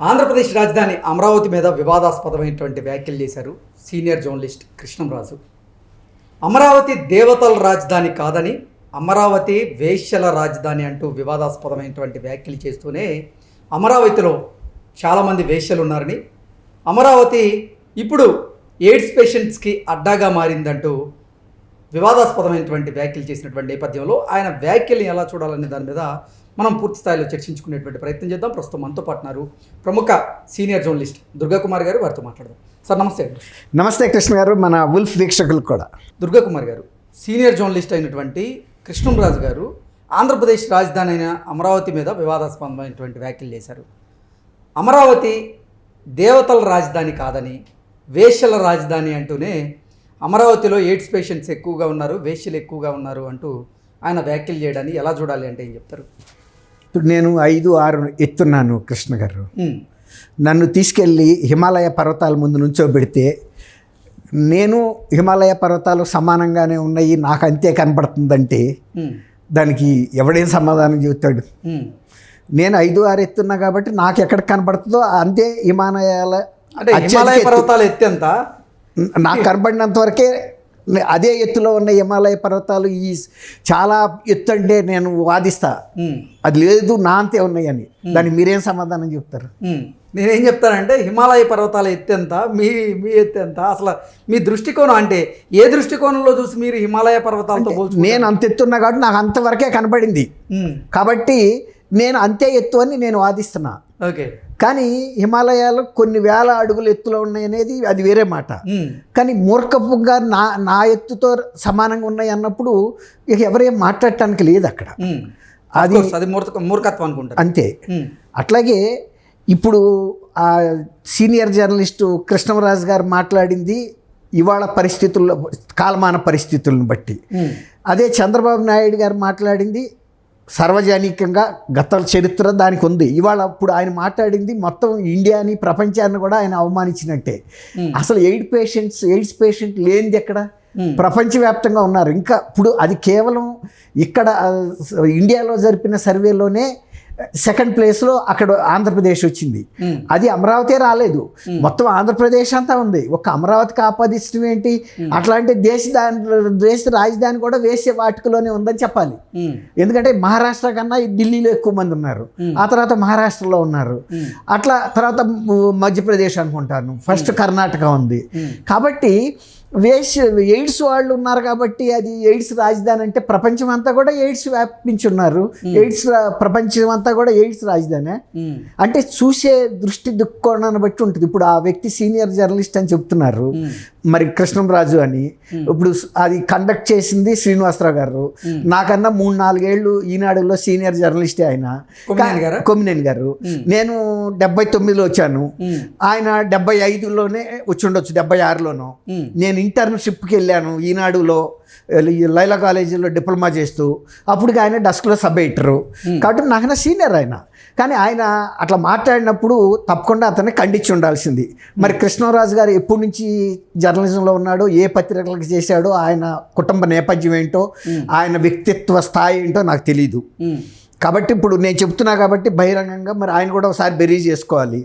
ఆంధ్రప్రదేశ్ రాజధాని అమరావతి మీద వివాదాస్పదమైనటువంటి వ్యాఖ్యలు చేశారు సీనియర్ జర్నలిస్ట్ కృష్ణంరాజు. అమరావతి దేవతల రాజధాని కాదని అమరావతి వేశ్యల రాజధాని అంటూ వివాదాస్పదమైనటువంటి వ్యాఖ్యలు చేస్తూనే అమరావతిలో చాలామంది వేశ్యలు ఉన్నారని అమరావతి ఇప్పుడు ఎయిడ్స్ పేషెంట్స్కి అడ్డాగా మారిందంటూ వివాదాస్పదమైనటువంటి వ్యాఖ్యలు చేసినటువంటి నేపథ్యంలో ఆయన వ్యాఖ్యల్ని ఎలా చూడాలనే దాని మీద మనం పూర్తి స్థాయిలో చర్చించుకునేటువంటి ప్రయత్నం చేద్దాం. ప్రస్తుతం మనతో పాటున్నారు ప్రముఖ సీనియర్ జర్నలిస్ట్ దుర్గాకుమార్ గారు. వారితో మాట్లాడదాం. సార్ నమస్తే నమస్తే కృష్ణ గారు. మన ఉల్ఫ్ వీక్షకులకు కూడా. దుర్గాకుమార్ గారు సీనియర్ జర్నలిస్ట్ అయినటువంటి కృష్ణంరాజు గారు ఆంధ్రప్రదేశ్ రాజధాని అయిన అమరావతి మీద వివాదాస్పదమైనటువంటి వ్యాఖ్యలు చేశారు. అమరావతి దేవతల రాజధాని కాదని వేశ్యల రాజధాని అంటూనే అమరావతిలో ఎయిడ్స్ పేషెంట్స్ ఎక్కువగా ఉన్నారు వేశ్యలు ఎక్కువగా ఉన్నారు అంటూ ఆయన వ్యాఖ్యలు చేయడాన్ని ఎలా చూడాలి అంటే ఏం చెప్తారు? ఇప్పుడు నేను ఐదు ఆరు ఎత్తున్నాను కృష్ణ గారు. నన్ను తీసుకెళ్ళి హిమాలయ పర్వతాల ముందు నుంచోబెడితే నేను హిమాలయ పర్వతాలు సమానంగానే ఉన్నాయి నాకు అంతే కనపడుతుందంటే దానికి ఎవడేం సమాధానం చెబుతాడు. నేను ఐదు ఆరు ఎత్తున్నా కాబట్టి నాకు ఎక్కడ కనపడుతుందో అంతే హిమాలయాల అంటే హిమాలయ ఎత్తు. పర్వతాలు ఎత్తెంత నాకు కనబడినంత వరకే అదే ఎత్తులో ఉన్న హిమాలయ పర్వతాలు ఈ చాలా ఎత్తు అంటే నేను వాదిస్తా. అది లేదు నా అంతే ఉన్నాయని. దానికి మీరేం సమాధానం చెప్తారు. నేనేం చెప్తానంటే హిమాలయ పర్వతాల ఎత్తు ఎంత మీ మీ ఎత్తు ఎంత అసలు మీ దృష్టికోణం అంటే ఏ దృష్టికోణంలో చూసి మీరు హిమాలయ పర్వతాలతో పోల్చు నేను అంత ఎత్తున్నా కాబట్టి నాకు అంతవరకే కనబడింది కాబట్టి నేను అంతే ఎత్తు అని నేను వాదిస్తున్నా. ఓకే. కానీ హిమాలయాలు కొన్ని వేల అడుగుల ఎత్తులో ఉన్నాయి అనేది అది వేరే మాట. కానీ మూర్ఖపుగా నా నా ఎత్తుతో సమానంగా ఉన్నాయి అన్నప్పుడు ఇక ఎవరేం మాట్లాడటానికి లేదు అక్కడ. అది- అది మూర్ఖ మూర్ఖత్వం అనుకుంటారు. అంతే. అట్లాగే ఇప్పుడు ఆ సీనియర్ జర్నలిస్టు కృష్ణరాజు గారు మాట్లాడింది ఇవాళ పరిస్థితుల్లో కాలమాన పరిస్థితులను బట్టి. అదే చంద్రబాబు నాయుడు గారు మాట్లాడింది సర్వజనికంగా గత చరిత్ర దానికి ఉంది ఇవాళ ఇప్పుడు ఆయన మాట్లాడింది మొత్తం ఇండియాని ప్రపంచాన్ని కూడా ఆయన అవమానించినట్టే. అసలు ఎయిడ్ పేషెంట్స్ ఎయిడ్స్ పేషెంట్ లేనిది ఎక్కడ. ప్రపంచవ్యాప్తంగా ఉన్నారు ఇంకా ఇప్పుడు అది కేవలం ఇక్కడ ఇండియాలో జరిపిన సర్వేలోనే సెకండ్ ప్లేస్లో అక్కడ ఆంధ్రప్రదేశ్ వచ్చింది. అది అమరావతి రాలేదు. మొత్తం ఆంధ్రప్రదేశ్ అంతా ఉంది. ఒక అమరావతికి ఆపాదించడం ఏంటి? అట్లాంటి దేశ దాని దేశ రాజధాని కూడా వేసే వాటికలోనే ఉందని చెప్పాలి. ఎందుకంటే మహారాష్ట్ర కన్నా ఢిల్లీలో ఎక్కువ మంది ఉన్నారు. ఆ తర్వాత మహారాష్ట్రలో ఉన్నారు. అట్లా తర్వాత మధ్యప్రదేశ్ అనుకుంటాను. ఫస్ట్ కర్ణాటక ఉంది. కాబట్టి వేష్ ఎయిడ్స్ వాళ్ళు ఉన్నారు కాబట్టి అది ఎయిడ్స్ రాజధాని అంటే ప్రపంచం అంతా కూడా ఎయిడ్స్ వ్యాపించి ఉన్నారు ఎయిడ్స్ ప్రపంచం అంతా కూడా ఎయిడ్స్ రాజధానే. అంటే చూసే దృష్టి దుక్కోణాన్ని బట్టి ఉంటుంది. ఇప్పుడు ఆ వ్యక్తి సీనియర్ జర్నలిస్ట్ అని చెప్తున్నారు. మరి కృష్ణంరాజు అని. ఇప్పుడు అది కండక్ట్ చేసింది శ్రీనివాసరావు గారు. నాకన్నా మూడు నాలుగేళ్ళు ఈనాడులో సీనియర్ జర్నలిస్టే ఆయన. కొమ్మినేని గారా? నేను డెబ్బై తొమ్మిదిలో వచ్చాను. ఆయన డెబ్బై ఐదులోనే వచ్చి ఉండొచ్చు డెబ్బై ఆరులోనో. నేను ఇంటర్న్షిప్కి వెళ్ళాను ఈనాడులో ఈ లైలా కాలేజీలో డిప్లొమా చేస్తూ. అప్పుడు ఆయన డస్క్లో సబ్ ఎడిటరు కాబట్టి నాకన్నా సీనియర్ ఆయన. కానీ ఆయన అట్లా మాట్లాడినప్పుడు తప్పకుండా అతన్ని ఖండించి ఉండాల్సింది. మరి కృష్ణరాజు గారు ఎప్పటి నుంచి జర్నలిజంలో ఉన్నాడో ఏ పత్రికలకు చేశాడో ఆయన కుటుంబ నేపథ్యం ఏంటో ఆయన వ్యక్తిత్వ స్థాయి ఏంటో నాకు తెలియదు కాబట్టి ఇప్పుడు నేను చెప్తున్నా కాబట్టి బహిరంగంగా మరి ఆయన కూడా ఒకసారి బెరీ చేసుకోవాలి.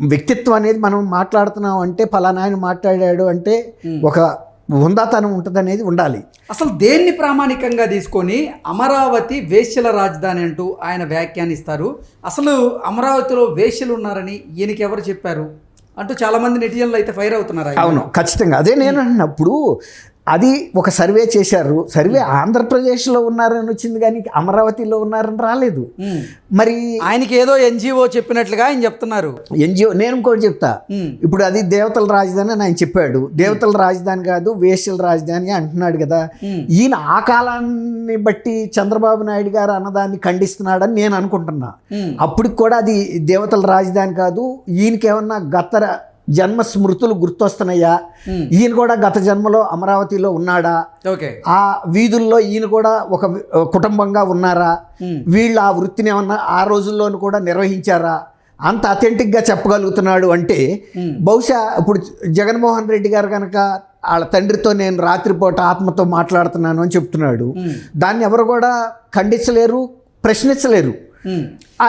వ్యక్తిత్వం అనేది మనం మాట్లాడుతున్నాం అంటే ఫలానా ఆయన మాట్లాడాడు అంటే ఒక హుందాతనం ఉంటుంది అనేది ఉండాలి. అసలు దేన్ని ప్రామాణికంగా తీసుకొని అమరావతి వేశ్యల రాజధాని అంటూ ఆయన వ్యాఖ్యానిస్తారు? అసలు అమరావతిలో వేశ్యలు ఉన్నారని ఈయనకి ఎవరు చెప్పారు? అంటూ చాలా మంది నెటిజన్లు అయితే ఫైర్ అవుతున్నారు. అవును ఖచ్చితంగా. అదే నేను అంటున్నప్పుడు అది ఒక సర్వే చేశారు. సర్వే ఆంధ్రప్రదేశ్లో ఉన్నారని వచ్చింది కానీ అమరావతిలో ఉన్నారని రాలేదు. ఉమ్. మరి ఆయనకి ఏదో ఎన్జిఓ చెప్పినట్లుగా ఆయన చెప్తున్నారు. ఎన్జిఓ నేను ఇంకోటి చెప్తా. ఉమ్, ఇప్పుడు అది దేవతల రాజధాని అని ఆయన చెప్పాడు. దేవతల రాజధాని కాదు వేశ్యల రాజధాని అంటున్నాడు కదా. ఈయన ఆ కాలాన్ని బట్టి చంద్రబాబు నాయుడు గారు అన్నదాన్ని ఖండిస్తున్నాడని నేను అనుకుంటున్నా. అప్పటికి కూడా అది దేవతల రాజధాని కాదు. ఈయనకేమన్నా గత జన్మ స్మృతులు గుర్తొస్తున్నాయా ఈయన కూడా గత జన్మలో అమరావతిలో ఉన్నాడా? ఓకే. ఆ వీధుల్లో ఈయన కూడా ఒక కుటుంబంగా ఉన్నారా? వీళ్ళు ఆ వృత్తిని ఏమన్నా ఆ రోజుల్లోనూ కూడా నిర్వహించారా? అంత అథెంటిక్గా చెప్పగలుగుతున్నాడు అంటే బహుశా ఇప్పుడు జగన్మోహన్ రెడ్డి గారు కనుక వాళ్ళ తండ్రితో నేను రాత్రిపూట ఆత్మతో మాట్లాడుతున్నాను అని చెప్తున్నాడు. దాన్ని ఎవరు కూడా ఖండించలేరు ప్రశ్నించలేరు.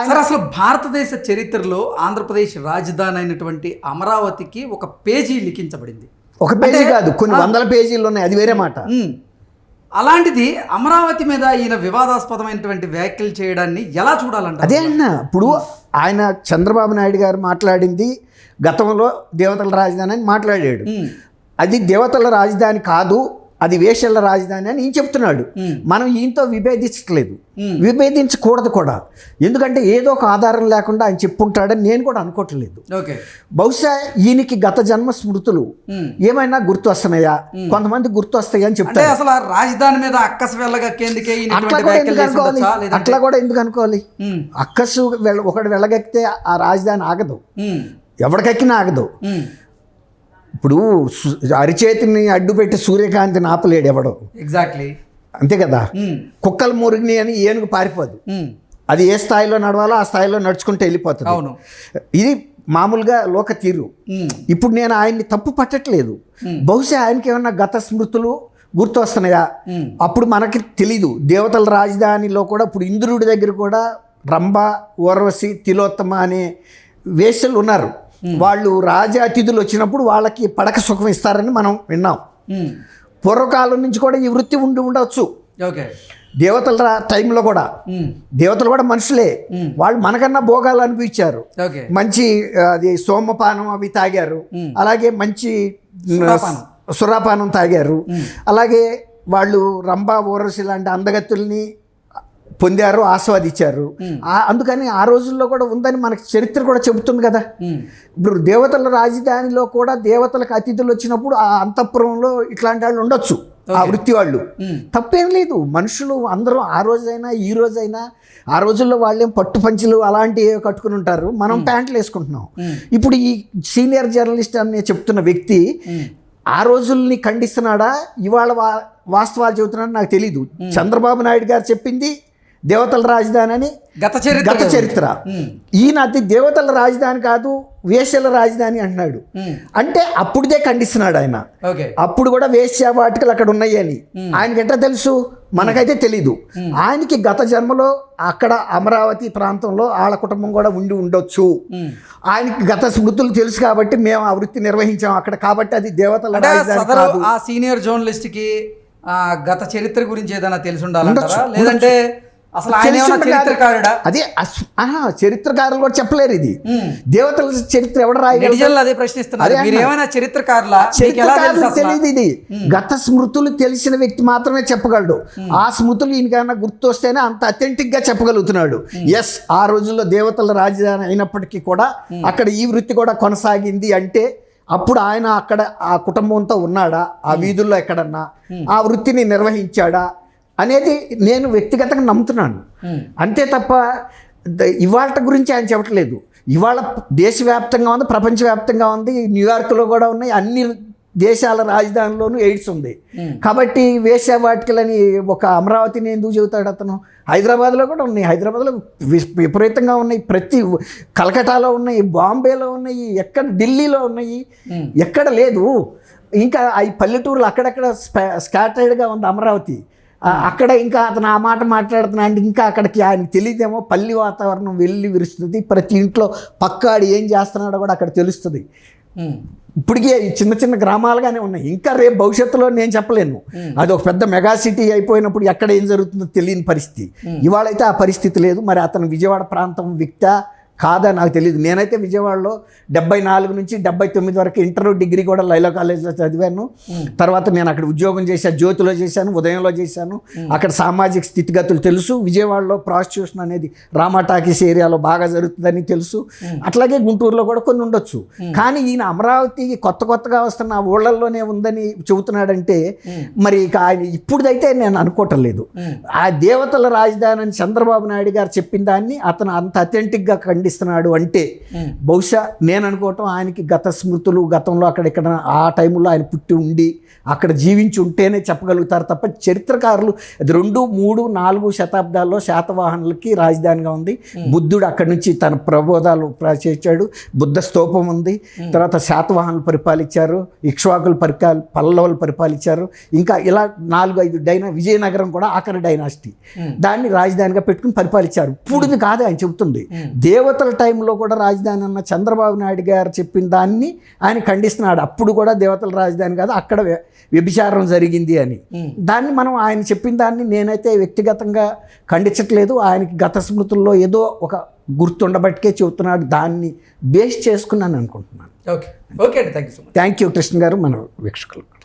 సార్ అసలు భారతదేశ చరిత్రలో ఆంధ్రప్రదేశ్ రాజధాని అయినటువంటి అమరావతికి ఒక పేజీ లిఖించబడింది. ఒక పేజీ కాదు కొన్ని వందల పేజీలు ఉన్నాయి అది వేరే మాట. ఉమ్. అలాంటిది అమరావతి మీద ఈయన వివాదాస్పదమైనటువంటి వ్యాఖ్యలు చేయడాన్ని ఎలా చూడాలంట అదే అన్న ఇప్పుడు ఆయన చంద్రబాబు నాయుడు గారు మాట్లాడింది గతంలో దేవతల రాజధాని అని మాట్లాడాడు. అది దేవతల రాజధాని కాదు అది వేషల రాజధాని అని ఈయన చెప్తున్నాడు. మనం ఈయనతో విభేదించట్లేదు. విభేదించకూడదు కూడా ఎందుకంటే ఏదో ఒక ఆధారం లేకుండా ఆయన చెప్పుంటాడని నేను కూడా అనుకోవట్లేదు బహుశా ఈయనకి గత జన్మ స్మృతులు. ఏమైనా గుర్తు వస్తున్నాయా కొంతమంది గుర్తు వస్తాయి అని చెప్తారు అసలు రాజధాని మీద అక్కస వెళ్ళగక్కేందుకే అట్లా కూడా ఎందుకు అనుకోవాలి ఉండొచ్చా? లేదంటే- అట్లా కూడా ఎందుకు అనుకోవాలి ఉమ్. అక్కసు ఒకటి వెళ్ళగక్కితే ఆ రాజధాని ఆగదు. ఎవరికెక్కినా ఆగదు. ఇప్పుడు అరిచేతిని అడ్డు పెట్టి సూర్యకాంతిని ఆపలేడు ఎవడు. ఎగ్జాక్ట్లీ అంతే కదా? ఉమ్. కుక్కలు మురిగిని అని ఏనుగు పారిపోదు. ఉమ్. అది ఏ స్థాయిలో నడవాలో ఆ స్థాయిలో నడుచుకుంటూ వెళ్ళిపోతుంది. అవును. ఇది మామూలుగా లోక తీరు. ఉమ్. ఇప్పుడు నేను ఆయన్ని తప్పు పట్టట్లేదు. Hmm. బహుశా ఆయనకి ఏమన్నా గత స్మృతులు గుర్తు వస్తున్నాయా. అప్పుడు మనకి తెలీదు. దేవతల రాజధానిలో కూడా ఇప్పుడు ఇంద్రుడి దగ్గర కూడా రంభ ఊర్వశి తిలోత్తమ అనే వేశ్యలు ఉన్నారు. వాళ్ళు రాజ అతిథులు వచ్చినప్పుడు వాళ్ళకి పడక సుఖం ఇస్తారని మనం విన్నాం. పూర్వకాలం నుంచి కూడా ఈ వృత్తి ఉండి ఉండవచ్చు ఓకే దేవతల టైంలో కూడా. దేవతలు కూడా మనుషులే. వాళ్ళు మనకన్నా భోగాలు అనిపించారు మంచి అది సోమపానం అవి తాగారు. అలాగే మంచి సురాపానం. తాగారు. అలాగే వాళ్ళు రంభా ఊరసి లాంటి అందగత్తుల్ని పొందారు ఆస్వాదించారు. ఆ- అందుకని ఆ రోజుల్లో కూడా ఉందని మనకి చరిత్ర కూడా చెబుతుంది కదా. ఇప్పుడు దేవతల రాజధానిలో కూడా దేవతలకు అతిథులు వచ్చినప్పుడు ఆ అంతఃపురంలో ఇట్లాంటి వాళ్ళు ఉండొచ్చు ఆ వృత్తి వాళ్ళు. తప్పేం లేదు. మనుషులు అందరూ ఆ రోజైనా ఈ రోజైనా ఆ రోజుల్లో వాళ్ళేం పట్టు పంచులు అలాంటివి కట్టుకుని ఉంటారు. మనం ప్యాంట్లు వేసుకుంటున్నాం. ఇప్పుడు ఈ సీనియర్ జర్నలిస్ట్ అని చెప్తున్న వ్యక్తి ఆ రోజుల్ని ఖండిస్తున్నాడా? ఇవాళ వా వాస్తవాలు చెబుతున్నాడు నాకు తెలీదు. చంద్రబాబు నాయుడు గారు చెప్పింది దేవతల రాజధాని అని గత చరిత్ర గత చరిత్ర. ఈయన అది దేవతల రాజధాని కాదు వేశ్యల రాజధాని అంటున్నాడు. అంటే అప్పుడుదే ఖండిస్తున్నాడు ఆయన. అప్పుడు కూడా వేశ్య వాటికలు అక్కడ ఉన్నాయి అని. ఆయనకి తెలుసు? మనకైతే తెలీదు. ఆయనకి గత జన్మలో అక్కడ అమరావతి ప్రాంతంలో వాళ్ళ కుటుంబం కూడా ఉండి ఉండొచ్చు. ఆయనకి గత స్మృతులు తెలుసు కాబట్టి మేము ఆ వృత్తి నిర్వహించాం అక్కడ. కాబట్టి అది దేవతల రాజధాని ఆ సీనియర్ జర్నలిస్ట్కి ఆ, గత చరిత్ర గురించి ఏదైనా తెలిసి ఉండాలంటారా? ఉండొచ్చు, లేదంటే అసలు. చరిత్రకారుడా. అదే చరిత్రకారులు కూడా చెప్పలేరు ఇది. దేవతల చరిత్ర ఎవడ రాయగలరు అదే ప్రశ్నిస్తున్నారు. చరిత్రకారులా? తెలియదు ఇది. గత స్మృతులు తెలిసిన వ్యక్తి మాత్రమే చెప్పగలడు. ఆ స్మృతులు ఈయనకైనా గుర్తొస్తేనే అంత అథెంటిక్గా చెప్పగలుగుతున్నాడు ఎస్ ఆ రోజుల్లో దేవతల రాజధాని అయినప్పటికీ కూడా అక్కడ ఈ వృత్తి కూడా కొనసాగింది అంటే అప్పుడు ఆయన అక్కడ ఆ కుటుంబంతో ఉన్నాడా? ఆ వీధుల్లో ఎక్కడన్నా? ఆ వృత్తిని నిర్వహించాడా? అనేది నేను వ్యక్తిగతంగా నమ్ముతున్నాను. అంతే తప్ప ఇవాళ గురించి ఆయన చెప్పట్లేదు. ఇవాళ దేశవ్యాప్తంగా ఉంది ప్రపంచవ్యాప్తంగా ఉంది న్యూయార్క్లో కూడా ఉన్నాయి అన్ని దేశాల రాజధానిలోనూ ఎయిడ్స్ ఉంది. కాబట్టి వేశ్యావాటికలని ఒక అమరావతిని ఎందుకు చెబుతాడు అతను? హైదరాబాద్లో కూడా ఉన్నాయి. హైదరాబాద్లో వి- విపరీతంగా ఉన్నాయి. ప్రతి కలకటాలో ఉన్నాయి బాంబేలో ఉన్నాయి ఎక్కడ ఢిల్లీలో ఉన్నాయి ఎక్కడ లేదు. ఇంకా ఈ పల్లెటూరులు అక్కడక్కడ స్కాటర్డ్గా ఉంది అమరావతి. అక్కడ ఇంకా అతను ఆ మాట మాట్లాడుతున్నా అంటే ఇంకా అక్కడికి ఆయనకి తెలియదేమో పల్లి వాతావరణం వెళ్ళి విరుస్తుంది. ప్రతి ఇంట్లో పక్కాడు ఏం చేస్తున్నాడో కూడా అక్కడ తెలుస్తుంది. ఇప్పటికే ఈ చిన్న చిన్న గ్రామాలుగానే ఉన్నాయి. ఇంకా రేపు భవిష్యత్తులో నేను చెప్పలేను. అది ఒక పెద్ద మెగా సిటీ అయిపోయినప్పుడు ఎక్కడ ఏం జరుగుతుందో తెలియని పరిస్థితి. ఇవాళైతే ఆ పరిస్థితి లేదు. మరి అతను విజయవాడ ప్రాంతం వ్యక్తా కాదా నాకు తెలియదు నేనైతే విజయవాడలో డెబ్బై నాలుగు నుంచి డెబ్బై తొమ్మిది వరకు ఇంటర్ డిగ్రీ కూడా లైలా కాలేజ్లో చదివాను. తర్వాత నేను అక్కడ ఉద్యోగం చేశాను జ్యోతిలో చేశాను ఉదయంలో చేశాను. అక్కడ సామాజిక స్థితిగతులు తెలుసు. విజయవాడలో ప్రాస్టిట్యూషన్ అనేది రామా టాకీస్ ఏరియాలో బాగా జరుగుతుందని తెలుసు. అట్లాగే గుంటూరులో కూడా కొన్ని ఉండొచ్చు. కానీ ఈయన అమరావతి కొత్త కొత్తగా వస్తున్న ఊళ్ళల్లోనే ఉందని చెబుతున్నాడంటే మరి ఇక ఆయన ఇప్పుడుదైతే నేను అనుకోవటం లేదు. ఆ దేవతల రాజధాని అని చంద్రబాబు నాయుడు గారు చెప్పిన దాన్ని అతను అంత అథెంటిక్గా ఖండి ఖండిస్తున్నాడు అంటే బహుశా నేను అనుకోవటం ఆయనకి గత స్మృతులు గతంలో అక్కడ ఇక్కడ ఆ టైంలో ఆయన పుట్టి ఉండి అక్కడ జీవించి ఉంటేనే చెప్పగలుగుతారు తప్ప చరిత్రకారులు అది రెండు మూడు నాలుగు శతాబ్దాల్లో శాతవాహనులకి రాజధానిగా ఉంది. బుద్ధుడు అక్కడి నుంచి తన ప్రబోధాలు చేశాడు బుద్ధ స్తూపం ఉంది. తర్వాత శాతవాహనులు పరిపాలించారు. ఇక్ష్వాకులు పరిపాలి పల్లవులు పరిపాలించారు. ఇంకా ఇలా నాలుగు ఐదు డైనా విజయనగరం కూడా ఆఖరి డైనాసిటీ. దాన్ని రాజధానిగా పెట్టుకుని పరిపాలించారు. ఇప్పుడుది కాదు ఆయన చెబుతుంది. దేవత దేవతల టైంలో కూడా రాజధాని అన్న చంద్రబాబు నాయుడు గారు చెప్పిన దాన్ని ఆయన ఖండిస్తున్నాడు. అప్పుడు కూడా దేవతల రాజధాని కాదు అక్కడ వ్య- వ్యభిచారం జరిగింది అని. దాన్ని మనం ఆయన చెప్పిన దాన్ని నేనైతే వ్యక్తిగతంగా ఖండించట్లేదు. ఆయనకి గత స్మృతుల్లో ఏదో ఒక గుర్తుండబట్టికే చెబుతున్నాడు. దాన్ని బేస్ చేసుకున్నాను అనుకుంటున్నాను. ఓకే. ఓకే అండి. Thank you so much. Thank you Krishna garu మన వీక్షకులకు.